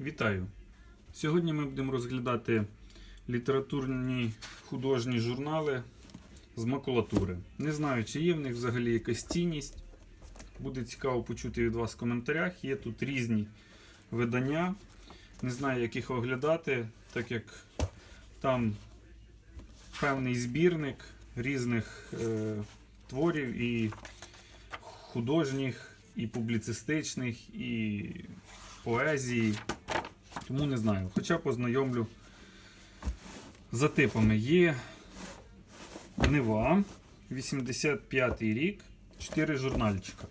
Вітаю! Сьогодні ми будемо розглядати літературні художні журнали з макулатури. Не знаю, чи є в них взагалі якась цінність. Буде цікаво почути від вас в коментарях. Є тут різні видання. Не знаю, як їх оглядати, так як там певний збірник різних е, творів і художніх, і публіцистичних, і поезії. Тому не знаю. Хоча познайомлю за типами. Є Нева, 85 й рік, 4 журнальчика.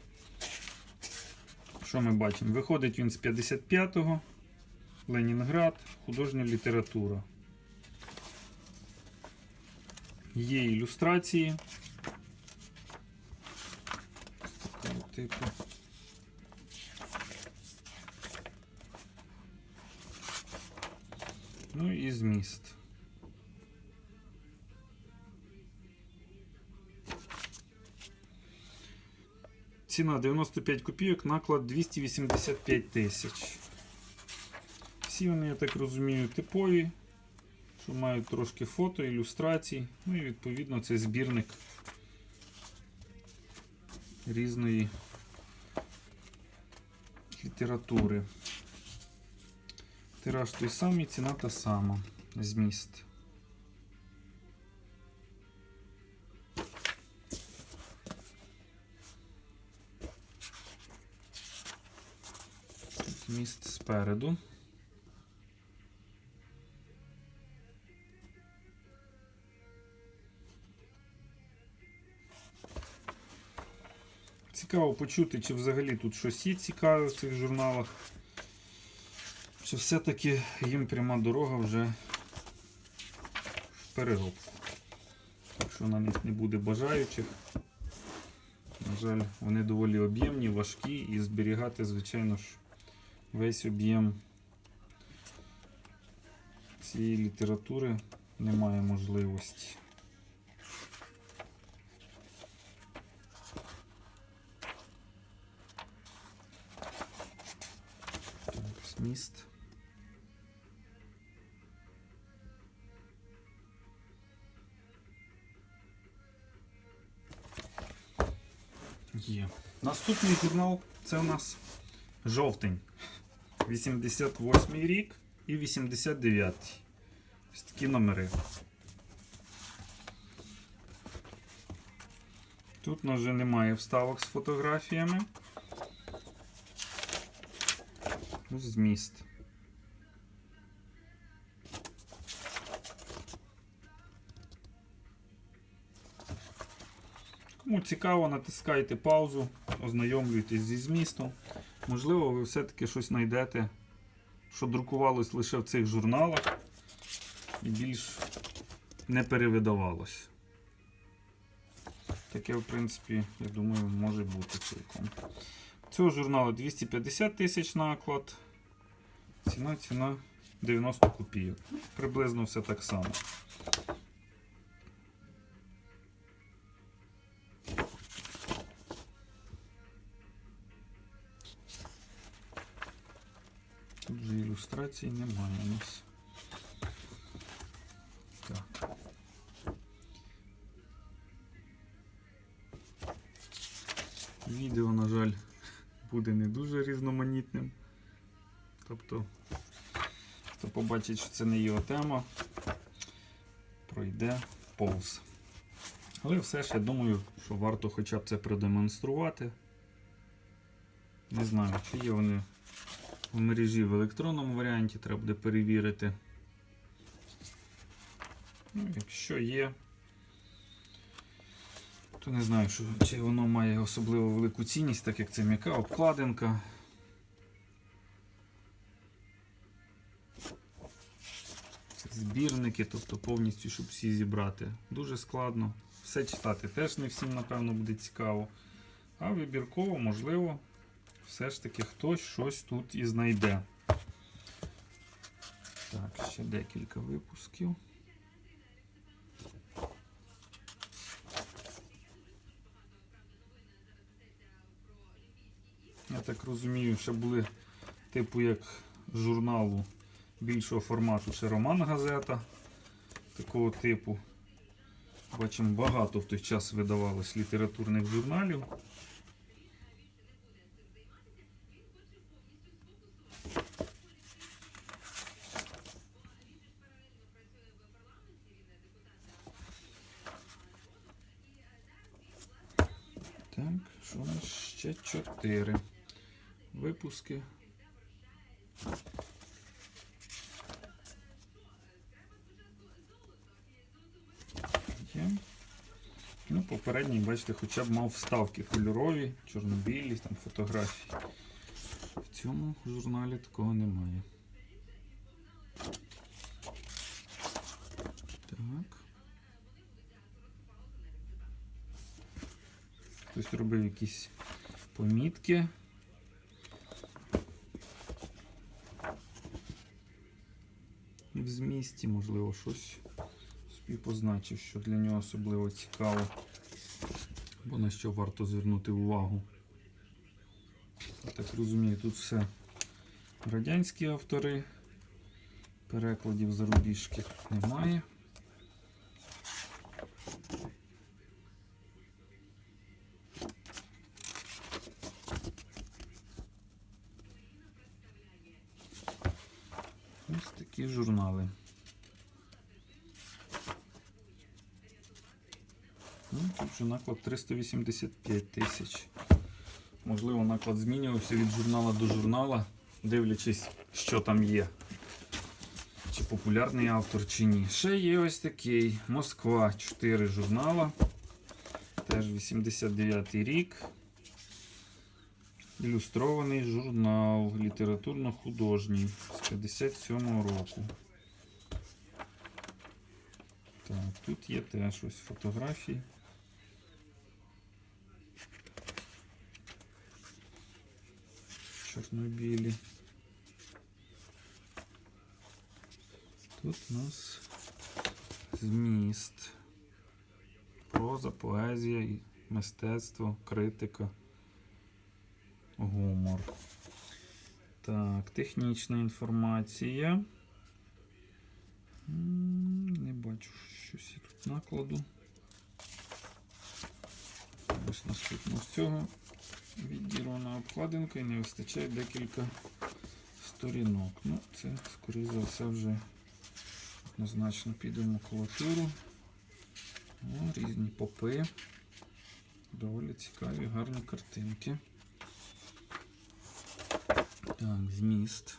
Що ми бачимо? Виходить він з 55-го. Ленінград, художня література. Є ілюстрації. Типу. Зміст. Ціна 95 копійок, наклад 285 тисяч. Всі вони, я так розумію, типові, що мають трошки фото, ілюстрацій. Ну і відповідно це збірник різної літератури. Тираж той самий, ціна та сама. Зміст. Зміст спереду. Цікаво почути, чи взагалі тут щось є цікаве в цих журналах. Чи все-таки їм пряма дорога вже переробку. Якщо на них не буде бажаючих, на жаль, вони доволі об'ємні, важкі і зберігати, звичайно ж, весь об'єм цієї літератури немає можливості. Так, зміст. Є. Наступний журнал це у нас жовтень. 88 рік і 89. Ось такі номери. Тут у нас вже немає вставок з фотографіями. Ось Зміст. Цікаво, натискайте паузу, ознайомлюйтесь зі змістом. Можливо, ви все-таки щось знайдете, що друкувалось лише в цих журналах і більш не перевидавалось. Таке, в принципі, я думаю, може бути цілком. Цього журналу 250 тисяч наклад. Ціна, ціна 90 копійок. Приблизно все так само. Ілюстрацій немає у нас. Так. Відео, на жаль, буде не дуже різноманітним. Тобто, хто побачить, що це не його тема, пройде повз. Але все ж я думаю, що варто хоча б це продемонструвати. Не знаю, чи є вони в мережі в електронному варіанті, треба буде перевірити. Ну, якщо є, то не знаю, що, чи воно має особливо велику цінність, так як це м'яка обкладинка. Збірники, тобто повністю, щоб всі зібрати. Дуже складно. Все читати теж не всім, напевно, буде цікаво. А вибірково, можливо, все ж таки хтось щось тут і знайде. Так, ще декілька випусків. Я так розумію, ще були типу як журналу більшого формату ще Роман Газета такого типу. Бачимо, багато в той час видавалось літературних журналів. Так, що у нас ще чотири випуски. Ну, попередній, бачите, хоча б мав вставки кольорові, чорнобілі, там фотографії. В цьому журналі такого немає. Так. Хтось робив якісь помітки. В змісті, можливо, щось собі позначив, що для нього особливо цікаво, або на що варто звернути увагу. Я так розумію, тут все радянські автори, перекладів зарубіжки немає. Такі журнали. Ну, тут вже наклад 385 тисяч. Можливо, наклад змінювався від журнала до журнала, дивлячись, що там є. Чи популярний автор, чи ні. Ще є ось такий Москва 4 журнала. Теж 89 рік. Ілюстрований журнал літературно-художній з 57-го року. Так, тут є теж ось фотографії. Чорнобілі. Тут у нас зміст. Проза, поезія, мистецтво, критика, гумор. Так, технічна інформація. Не бачу щось тут накладу. Ось наступно з цього відірвана обкладинка і не вистачає декілька сторінок. Ну, це, скоріше за все, вже однозначно піде в макулатуру. О, різні попи. Доволі цікаві, гарні картинки. Так, зміст.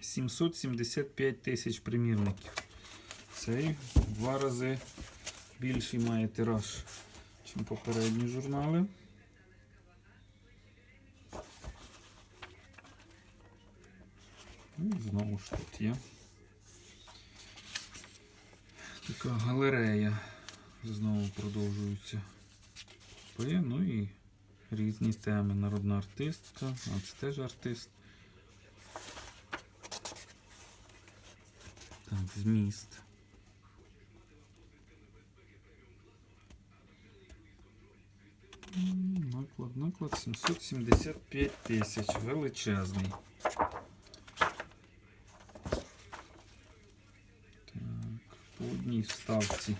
Сімсот сімдесят п'ять тисяч примірників. Цей два рази більший має тираж, ніж попередні журнали. Ну, знову ж тут є. Така галерея. Знову продовжуються попи, ну і різні теми. Народна артистка, а це теж артист. Так, зміст. Наклад, наклад 775 тисяч. Величезний. Так, по одній вставці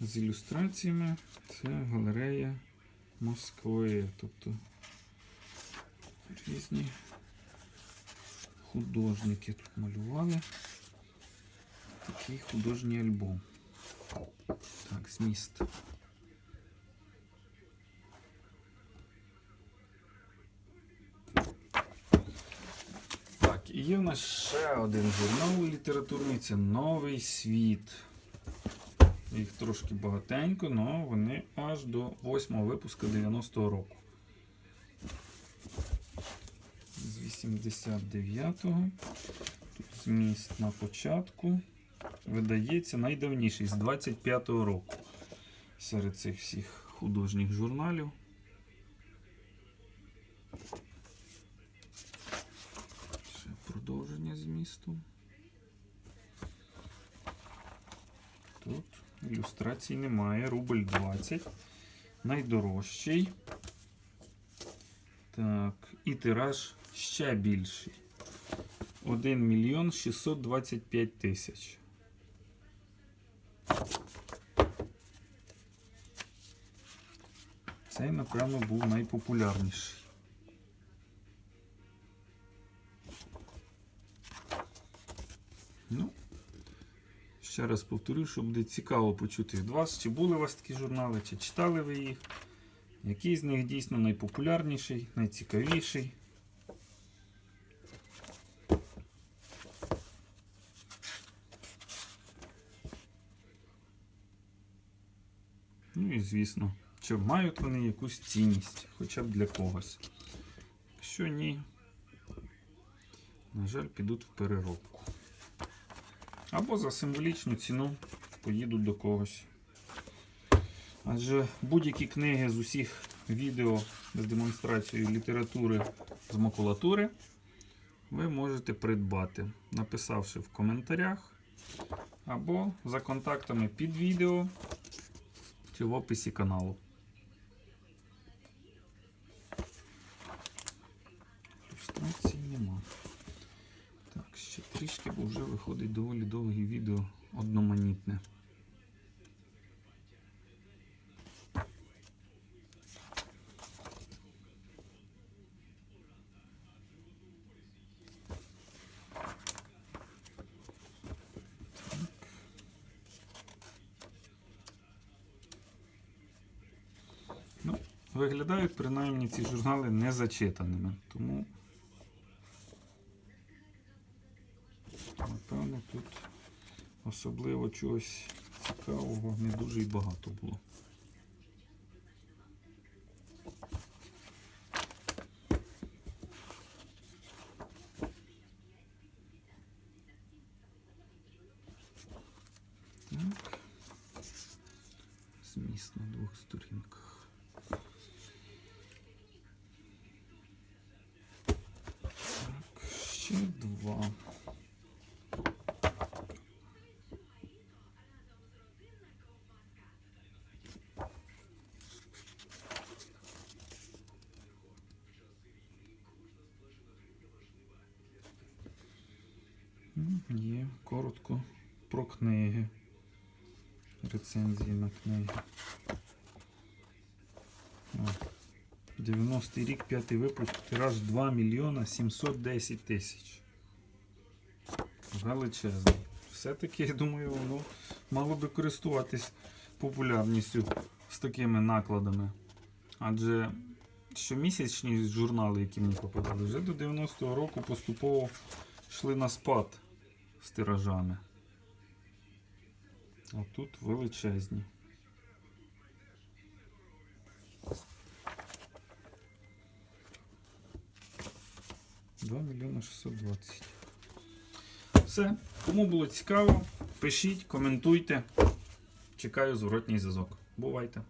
з ілюстраціями це галерея Москви. Тобто різні художники тут малювали. Такий художній альбом. Так, зміст. Так, і є в нас ще один журнал літературний, це Новий світ. Їх трошки багатенько, але вони аж до 8 випуску 90-го року. З 89-го. Тут зміст на початку. Видається найдавніший з 25-го року. Серед цих всіх художніх журналів. Ще продовження змісту. Тут ілюстрацій немає. Рубль 20. Найдорожчий. Так, і тираж ще більший. 1 мільйон 625 тисяч. Цей, напевно, був найпопулярніший. Ще раз повторю, що буде цікаво почути від вас, чи були у вас такі журнали, чи читали ви їх. Який з них дійсно найпопулярніший, найцікавіший. Ну і звісно, чи мають вони якусь цінність, хоча б для когось. Якщо ні, на жаль, підуть в переробку. Або за символічну ціну поїдуть до когось. Адже будь-які книги з усіх відео з демонстрацією літератури з макулатури ви можете придбати, написавши в коментарях або за контактами під відео чи в описі каналу. Ілюстрацій нема. Так, ще трішки, бо вже виходить доволі довге відео одноманітне. Ну, виглядають принаймні ці журнали незачитаними, тому напевно тут особливо чогось цікавого не дуже й багато було. Так. Зміст на двох сторінках. Так, ще два. М, Є коротко про книги. Рецензії на книги. О, 90-й рік, п'ятий випуск, тираж 2 мільйона 710 тисяч. Величезний. Все-таки, я думаю, воно мало би користуватись популярністю з такими накладами. Адже щомісячні журнали, які мені попадали, вже до 90-го року поступово йшли на спад з тиражами. А тут величезні. Два мільйони 620. Все. Кому було цікаво, пишіть, коментуйте. Чекаю зворотній зв'язок. Бувайте!